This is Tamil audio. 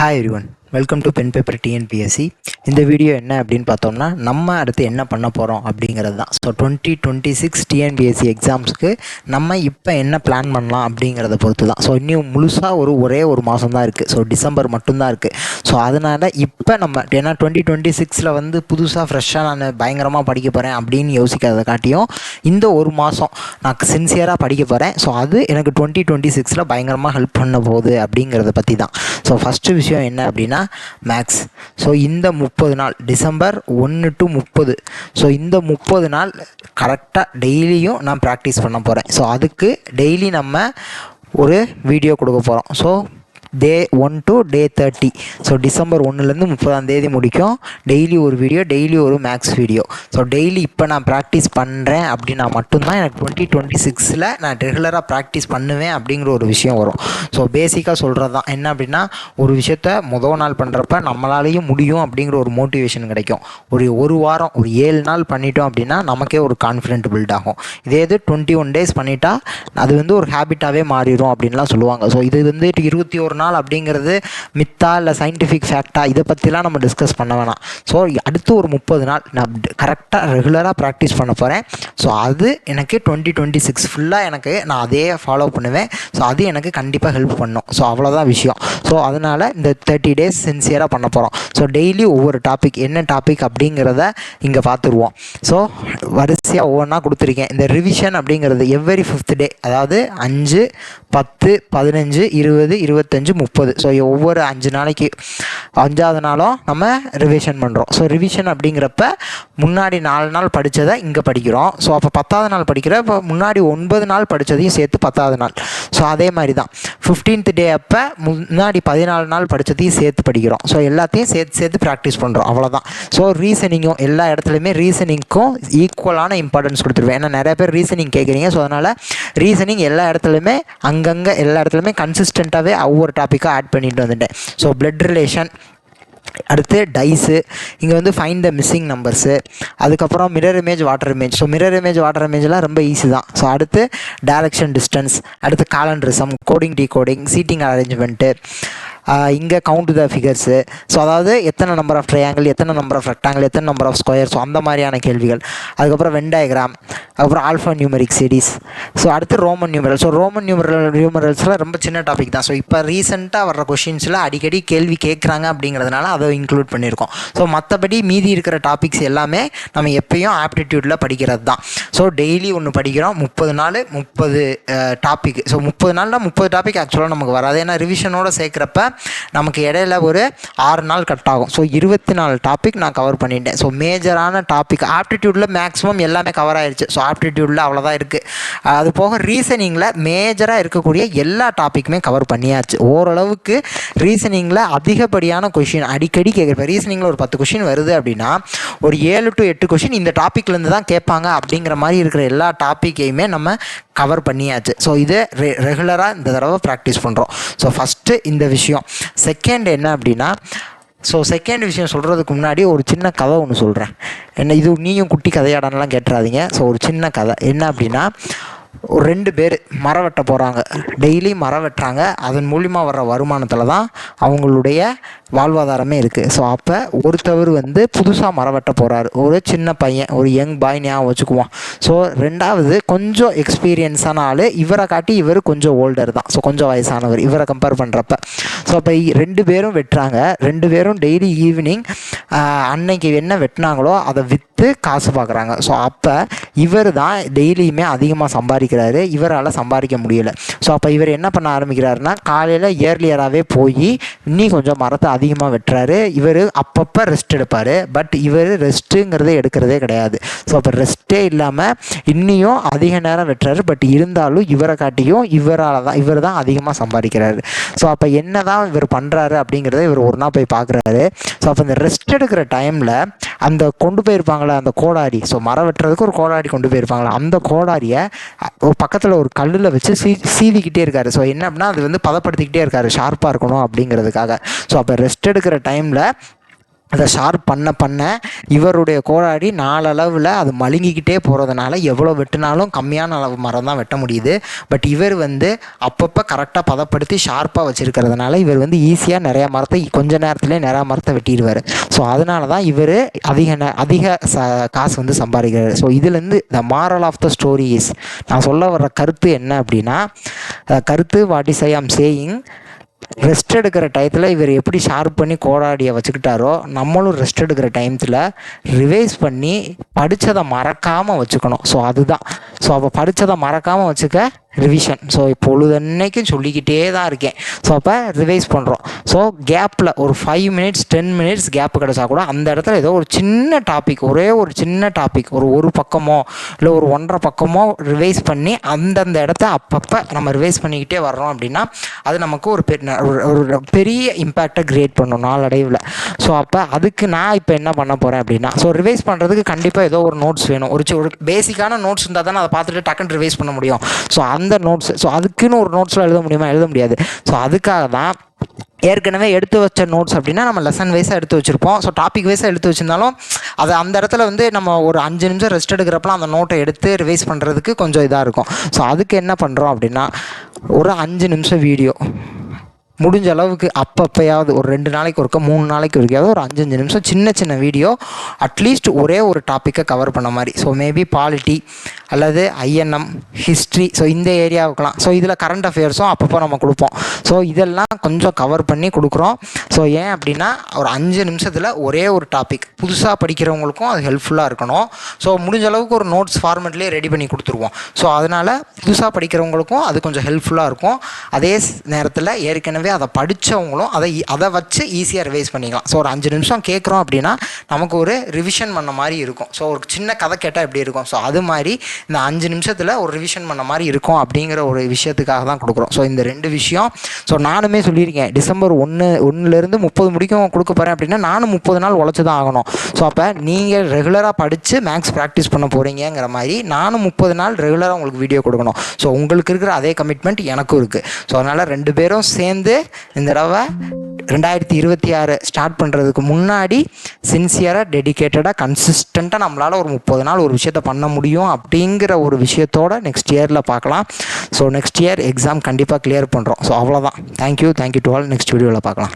Hi everyone, welcome to Pen Paper TNPSC. இந்த வீடியோ என்ன அப்படின்னு பார்த்தோம்னா நம்ம அடுத்து என்ன பண்ண போகிறோம் அப்படிங்கிறது தான். So twenty twenty six TNPSC எக்ஸாம்ஸ்க்கு நம்ம இப்போ என்ன பிளான் பண்ணலாம் அப்படிங்கிறத பொறுத்து தான். ஸோ இன்னும் முழுசாக ஒரு ஒரே ஒரு மாதம் தான் இருக்குது ஸோ டிசம்பர் மட்டும்தான் இருக்குது ஸோ அதனால் இப்போ நம்ம ஏன்னா டுவெண்ட்டி டுவெண்ட்டி சிக்ஸில் வந்து புதுசாக ஃப்ரெஷ்ஷாக நான் பயங்கரமாக படிக்க போகிறேன் அப்படின்னு யோசிக்கிறத காட்டியும் இந்த ஒரு மாதம் நான் சின்சியராக படிக்க போகிறேன் ஸோ அது எனக்கு டுவெண்ட்டி டுவெண்ட்டி சிக்ஸில் பயங்கரமாக ஹெல்ப் பண்ண போகுது அப்படிங்கிறத பற்றி தான். ஸோ ஃபஸ்ட்டு விஷயம் என்ன அப்படின்னா மேக்ஸ் ஸோ இந்த முப்பது நாள். டிசம்பர் ஒன்று டு முப்பது. ஸோ இந்த முப்பது நாள் கரெக்டாக டெய்லியும் நான் ப்ராக்டிஸ் பண்ண போகிறேன் ஸோ அதுக்கு டெய்லி நம்ம ஒரு வீடியோ கொடுக்க போகிறோம் so day one to day thirty so December ஒன்றுலேருந்து முப்பதாம் தேதி முடிக்கும். டெய்லி ஒரு வீடியோ டெய்லி ஒரு மேக்ஸ் வீடியோ ஸோ டெய்லி இப்போ நான் ப்ராக்டிஸ் பண்ணுறேன் அப்படின்னா மட்டும்தான் எனக்கு டுவெண்ட்டி டுவெண்ட்டி சிக்ஸில் நான் ரெகுலராக ப்ராக்டிஸ் பண்ணுவேன் அப்படிங்கிற ஒரு விஷயம் வரும். ஸோ பேசிக்காக சொல்கிறது தான் என்ன அப்படின்னா ஒரு விஷயத்த முதல் நாள் பண்ணுறப்ப நம்மளாலேயும் முடியும் அப்படிங்கிற ஒரு மோட்டிவேஷன் கிடைக்கும். ஒரு ஒரு வாரம் ஒரு ஏழு நாள் பண்ணிட்டோம் அப்படின்னா நமக்கே ஒரு கான்ஃபிடென்ட் பில்ட் ஆகும். இதே இது டுவெண்ட்டி ஒன் டேஸ் பண்ணிட்டா அது வந்து ஒரு ஹேபிட்டாகவே மாறிடும் அப்படின்லாம் சொல்லுவாங்க. ஸோ இது வந்து இருபத்தி ஒரு நாள் அப்படிங்கிறது மித்தா இல்லை சயின்டிஃபிக் ஃபேக்டா இதை பற்றிலாம் நம்ம டிஸ்கஸ் பண்ண வேணாம். ஸோ அடுத்து ஒரு முப்பது நாள் நான் கரெக்டாக ரெகுலராக ப்ராக்டிஸ் பண்ண போகிறேன் ஸோ அது எனக்கு டுவெண்ட்டி டுவெண்ட்டி சிக்ஸ் ஃபுல்லாக எனக்கு நான் அதே ஃபாலோ பண்ணுவேன். ஸோ அது எனக்கு கண்டிப்பாக ஹெல்ப் பண்ணும். ஸோ அவ்வளோதான் விஷயம். ஸோ அதனால் இந்த தேர்ட்டி டேஸ் சின்சியராக பண்ண போகிறோம் ஸோ டெய்லி ஒவ்வொரு டாபிக் என்ன டாபிக் அப்படிங்கிறத இங்கே பார்த்துருவோம் ஸோ வரிசையாக ஒவ்வொன்றா கொடுத்துருக்கேன். இந்த ரிவிஷன் அப்படிங்கிறது எவ்வரி ஃபிஃப்த் டே அதாவது அஞ்சு பத்து பதினஞ்சு இருபது இருபத்தஞ்சு முப்பது. ஸோ ஒவ்வொரு அஞ்சு நாளைக்கு அஞ்சாவது நாளும் நம்ம ரிவிஷன் பண்ணுறோம் ஸோ ரிவிஷன் அப்படிங்கிறப்ப முன்னாடி நாலு நாள் படித்ததை இங்கே படிக்கிறோம். ஸோ அப்போ பத்தாவது நாள் படிக்கிற இப்போ முன்னாடி ஒன்பது நாள் படித்ததையும் சேர்த்து பத்தாவது நாள். ஸோ அதே மாதிரி தான் ஃபிஃப்டீன்த் டே அப்போ முன்னாடி பதினாலு நாள் படித்ததையும் சேர்த்து படிக்கிறோம். ஸோ எல்லாத்தையும் சேர்த்து சேர்த்து ப்ராக்டிஸ் பண்ணுறோம் அவ்வளோதான் ஸோ ரீசனிங்கும் எல்லா இடத்துலையுமே ரீசனிங்க்கும் ஈக்குவலான இம்பார்ட்டன்ஸ் கொடுத்துருவேன். ஏன்னா நிறைய பேர் ரீசனிங் கேட்குறீங்க ஸோ அதனால் ரீசனிங் எல்லா இடத்துலையுமே அங்கங்கே எல்லா இடத்துலையுமே கன்சிஸ்டண்ட்டாகவே ஒவ்வொரு டாப்பிக்காக ஆட் பண்ணிட்டு வந்துட்டேன். ஸோ பிளட் ரிலேஷன் அடுத்து டைஸு இங்கே வந்து ஃபைன் த மிஸ்ஸிங் நம்பர்ஸு அதுக்கப்புறம் mirror image water image so mirror image water இமேஜ்லாம் ரொம்ப ஈஸி தான். ஸோ அடுத்து டேரக்ஷன் டிஸ்டன்ஸ் அடுத்து காலண்ட்ரிசம் coding decoding seating arrangement இங்கே கவுண்ட் த ஃபிகர்ஸு ஸோ அதாவது எத்தனை நம்பர் ஆஃப் ட்ரையாங்கிள் எத்தனை நம்பர் ஆஃப் ரெக்டாங்கிள் எத்தனை நம்பர் ஆஃப் ஸ்கொயர் ஸோ அந்த மாதிரியான கேள்விகள். அதுக்கப்புறம் வென் அதுக்கப்புறம் ஆல்ஃபா நியூமரிக் சீரிஸ் ஸோ அடுத்து Roman numeral so Roman numeral நியூமரல்ஸ்லாம் ரொம்ப சின்ன டாபிக் தான். ஸோ இப்போ ரீசெண்டாக வர்ற கொஷின்ஸில் அடிக்கடி கேள்வி கேட்குறாங்க அப்படிங்கிறதுனால அதை இன்க்ளூட் பண்ணியிருக்கோம். ஸோ மற்றபடி மீதி இருக்கிற டாபிக்ஸ் எல்லாமே நம்ம எப்பயும் ஆப்டிடியூட்டில் படிக்கிறது தான். ஸோ டெய்லி ஒன்று படிக்கிறோம். முப்பது நாள் முப்பது டாபிக் ஸோ முப்பது நாளில் முப்பது டாபிக் ஆக்சுவலாக நமக்கு வராது. ஏன்னா ரிவிஷனோட சேர்க்குறப்ப நமக்கு இடையில ஒரு ஆறு நாள் கட் ஆகும். ஸோ இருபத்தி நாலு டாபிக் நான் கவர் பண்ணிட்டேன். ஸோ மேஜரான டாபிக் ஆப்டிடியூடில் மேக்ஸிமம் எல்லாமே கவர் ஆயிடுச்சு ஸோ ஆப்டிடியூடில் அவ்வளோதான் இருக்குது அது போக ரீசனிங்கில் மேஜராக இருக்கக்கூடிய எல்லா டாப்பிக்குமே கவர் பண்ணியாச்சு. ஓரளவுக்கு ரீசனிங்கில் அதிகப்படியான கொஷின் அடிக்கடி கேட்குறப்ப ரீசனிங்கில் ஒரு பத்து கொஷின் வருது அப்படின்னா ஒரு ஏழு டு எட்டு கொஷின் இந்த டாப்பிக்லேருந்து தான் கேட்பாங்க அப்படிங்கிற மாதிரி இருக்கிற எல்லா டாப்பிக்கையுமே நம்ம கவர் பண்ணியாச்சு. ஸோ இது ரெ ரெகுலராக இந்த தடவை ப்ராக்டிஸ் பண்ணுறோம் ஸோ ஃபஸ்ட்டு இந்த விஷயம். செகண்ட் என்ன அப்படின்னா ஸோ செகண்ட் விஷயம் சொல்கிறதுக்கு முன்னாடி ஒரு சின்ன கதை ஒன்று சொல்கிறேன் என்ன இது நீயும் குட்டி கதையாடனெலாம் கேட்டுறாதீங்க. ஸோ ஒரு சின்ன கதை. என்ன அப்படின்னா ஒரு ரெண்டு பேர் மரம் வெட்ட போகிறாங்க டெய்லி மரம் வெட்டுறாங்க. அதன் மூலிமா வர்ற வருமானத்தில் தான் அவங்களுடைய வாழ்வாதாரமே இருக்குது ஸோ அப்போ ஒருத்தவர் வந்து புதுசாக மரம் வெட்ட போகிறாரு ஒரு சின்ன பையன் ஒரு யங் பாய் ஞாபகம் வச்சுக்குவோம். ஸோ ரெண்டாவது கொஞ்சம் எக்ஸ்பீரியன்ஸான ஆள். இவரை காட்டி இவர் கொஞ்சம் ஓல்டர் தான். ஸோ கொஞ்சம் வயசானவர். இவரை கம்பேர் பண்ணுறப்ப ஸோ அப்போ ரெண்டு பேரும் வெட்டுறாங்க. ரெண்டு பேரும் டெய்லி ஈவினிங் அன்னைக்கு என்ன வெட்டினாங்களோ அதை விற்று காசு பார்க்குறாங்க. ஸோ அப்போ இவர் தான் டெய்லியுமே அதிகமாக சம்பாதிக்கிறாரு. இவரால் சம்பாதிக்க முடியல. ஸோ அப்போ இவர் என்ன பண்ண ஆரம்பிக்கிறாருன்னா காலையில் இயர்லியராகவே போய் இன்னும் கொஞ்சம் மரத்தை அதிகமாக வெட்டுறாரு. இவர் அப்பப்போ ரெஸ்ட் எடுப்பார். பட் இவர் ரெஸ்ட்டுங்கிறதே எடுக்கிறதே கிடையாது. ஸோ அப்போ ரெஸ்ட்டே இல்லாமல் இன்னியும் அதிக நேரம் வெட்டுறாரு. பட் இருந்தாலும் இவரை காட்டியும் இவரால் தான் இவர் தான் அதிகமாக சம்பாதிக்கிறாரு. ஸோ அப்போ என்ன தான் இவர் பண்ணுறாரு அப்படிங்கிறத இவர் ஒரு நாள் போய் பார்க்குறாரு. ஸோ அப்போ இந்த ரெஸ்ட் எடுக்கிற டைமில் அந்த கொண்டு போயிருப்பாங்களே அந்த கோடாரி. ஸோ மரம் வெட்டுறதுக்கு ஒரு கோடாரி கொண்டு போயிருப்பாங்களே அந்த கோடாரியை பக்கத்தில் ஒரு கல்லில் வச்சு சீ சீவிக்கிட்டே இருக்காரு. ஸோ என்ன அப்படின்னா அது வந்து பதப்படுத்திக்கிட்டே இருக்காரு. ஷார்ப்பாக இருக்கணும் அப்படிங்கிறதுக்காக. ஸோ அப்போ ரெஸ்ட் எடுக்கிற டைமில் அதை ஷார்ப் பண்ண பண்ண இவருடைய கோடாடி நாலளவில் அது மழுங்கிக்கிட்டே போகிறதுனால எவ்வளோ வெட்டினாலும் கம்மியான அளவு மரம் தான் வெட்ட முடியுது. பட் இவர் வந்து அப்பப்போ கரெக்டாக பதப்படுத்தி ஷார்ப்பாக வச்சுருக்கிறதுனால இவர் வந்து ஈஸியாக நிறையா மரத்தை கொஞ்ச நேரத்துலேயே நிறையா மரத்தை வெட்டிடுவார். ஸோ அதனால தான் இவர் அதிக அதிக ச காசு வந்து சம்பாதிக்கிறார். ஸோ இதுலேருந்து the moral of the story is நான் சொல்ல வர்ற கருத்து என்ன அப்படின்னா கருத்து வாட் இஸ் ஐ ஆம் சேயிங் ரெஸ்ட் எடுக்கிற டயத்தில் இவர் எப்படி ஷார்ப் பண்ணி கோடாடியை வச்சுக்கிட்டாரோ நம்மளும் ரெஸ்ட் எடுக்கிற டைமத்தில் ரிவைஸ் பண்ணி படித்ததை மறக்காமல் வச்சுக்கணும். ஸோ அதுதான். ஸோ அப்போ படித்ததை மறக்காமல் வச்சுக்க ரிவிஷன் ஸோ பொழுதன்னைக்கும் சொல்லிக்கிட்டே தான் இருக்கேன். ஸோ அப்போ ரிவைஸ் பண்ணுறோம் ஸோ கேப்பில் ஒரு five minutes ten minutes gap கிடச்சா கூட அந்த இடத்துல ஏதோ ஒரு சின்ன டாபிக் ஒரே ஒரு சின்ன டாபிக் ஒரு ஒரு பக்கமோ இல்லை ஒரு ஒன்றரை பக்கமோ ரிவைஸ் பண்ணி அந்தந்த இடத்த அப்பப்போ நம்ம ரிவைஸ் பண்ணிக்கிட்டே வர்றோம் அப்படின்னா அது நமக்கு ஒரு ஒரு பெரிய இம்பேக்டை க்ரியேட் பண்ணும் நாளடைவில். ஸோ அப்போ அதுக்கு நான் இப்போ என்ன பண்ண போகிறேன் அப்படின்னா ஸோ ரிவைஸ் பண்ணுறதுக்கு கண்டிப்பாக ஏதோ ஒரு நோட்ஸ் வேணும். ஒரு ஒரு பேசிக்கான நோட்ஸ் இருந்தால் தானே அதை பார்த்துட்டு டக்குன்னு ரிவைஸ் பண்ண முடியும். ஸோ அந்த நோட்ஸ் ஸோ அதுக்குன்னு ஒரு நோட்ஸில் எழுத முடியுமா? எழுத முடியாது. ஸோ அதுக்காக தான் ஏற்கனவே எடுத்து வச்ச நோட்ஸ் அப்படின்னா நம்ம லெசன் வைஸாக எடுத்து வச்சுருப்போம். ஸோ டாபிக் வைஸாக எடுத்து வச்சுருந்தாலும் அது அந்த இடத்துல வந்து நம்ம ஒரு அஞ்சு நிமிஷம் ரெஸ்ட் எடுக்கிறப்பலாம் அந்த நோட்டை எடுத்து ரிவைஸ் பண்ணுறதுக்கு கொஞ்சம் இதாக இருக்கும். ஸோ அதுக்கு என்ன பண்ணுறோம் அப்படின்னா ஒரு அஞ்சு நிமிஷம் வீடியோ முடிஞ்ச அளவுக்கு அப்பப்போயாவது ஒரு ரெண்டு நாளைக்கு ஒருக்க மூணு நாளைக்கு ஒருக்கையாவது ஒரு அஞ்சஞ்சு நிமிஷம் சின்ன சின்ன வீடியோ அட்லீஸ்ட் ஒரே ஒரு டாப்பிக்கை கவர் பண்ண மாதிரி. ஸோ மேபி பாலிட்டி அல்லது ஐஎன்எம் ஹிஸ்ட்ரி ஸோ இந்த ஏரியாவுக்கெலாம் ஸோ இதில் கரண்ட் அஃபேர்ஸும் அப்பப்போ நம்ம கொடுப்போம். ஸோ இதெல்லாம் கொஞ்சம் கவர் பண்ணி கொடுக்குறோம். ஸோ ஏன் அப்படின்னா ஒரு அஞ்சு நிமிஷத்தில் ஒரே ஒரு டாபிக் புதுசாக படிக்கிறவங்களுக்கும் அது ஹெல்ப்ஃபுல்லாக இருக்கணும். ஸோ முடிஞ்ச அளவுக்கு ஒரு நோட்ஸ் ஃபார்மெட்லேயே ரெடி பண்ணி கொடுத்துருவோம். ஸோ அதனால் புதுசாக படிக்கிறவங்களுக்கும் அது கொஞ்சம் ஹெல்ப்ஃபுல்லாக இருக்கும். அதே நேரத்தில் ஏற்கனவே அதை படித்தவங்களும் அதை அதை வச்சு ஈஸியாக ரிவைஸ் பண்ணிக்கலாம். ஸோ ஒரு அஞ்சு நிமிஷம் கேட்குறோம் அப்படின்னா நமக்கு ஒரு ரிவிஷன் பண்ண மாதிரி இருக்கும். ஸோ ஒரு சின்ன கதை கேட்டால் எப்படி இருக்கும்? ஸோ அது மாதிரி இந்த அஞ்சு நிமிஷத்தில் ஒரு ரிவிஷன் பண்ண மாதிரி இருக்கும் அப்படிங்கிற ஒரு விஷயத்துக்காக தான் கொடுக்குறோம். ஸோ இந்த ரெண்டு விஷயம் ஸோ நானுமே சொல்லியிருக்கேன். டிசம்பர் ஒன்று ஒன்றுலேருந்து முப்பது முடிக்கும் கொடுக்க போகிறேன் அப்படின்னா நானும் முப்பது நாள் உழைச்சி தான் ஆகணும். ஸோ அப்போ நீங்கள் ரெகுலராக படித்து மேக்ஸ் ப்ராக்டிஸ் பண்ண போகிறீங்கிற மாதிரி நானும் முப்பது நாள் ரெகுலராக உங்களுக்கு வீடியோ கொடுக்கணும். ஸோ உங்களுக்கு இருக்கிற அதே கமிட்மெண்ட் எனக்கும் இருக்குது ஸோ அதனால் ரெண்டு பேரும் சேர்ந்து இந்த தடவை ரெண்டாயிரத்தி இருபத்தி ஆறு ஸ்டார்ட் பண்ணுறதுக்கு முன்னாடி சின்சியராக டெடிக்கேட்டடாக கன்சிஸ்டண்ட்டாக நம்மளால் ஒரு முப்பது நாள் ஒரு விஷயத்த பண்ண முடியும் அப்படிங்கிற ஒரு விஷயத்தோட நெக்ஸ்ட் இயரில் பார்க்கலாம். ஸோ நெக்ஸ்ட் இயர் எக்ஸாம் கண்டிப்பாக கிளியர் பண்ணுறோம் ஸோ அவ்வளோதான் thank you thank you to all next வீடியோவில் பார்க்கலாம்.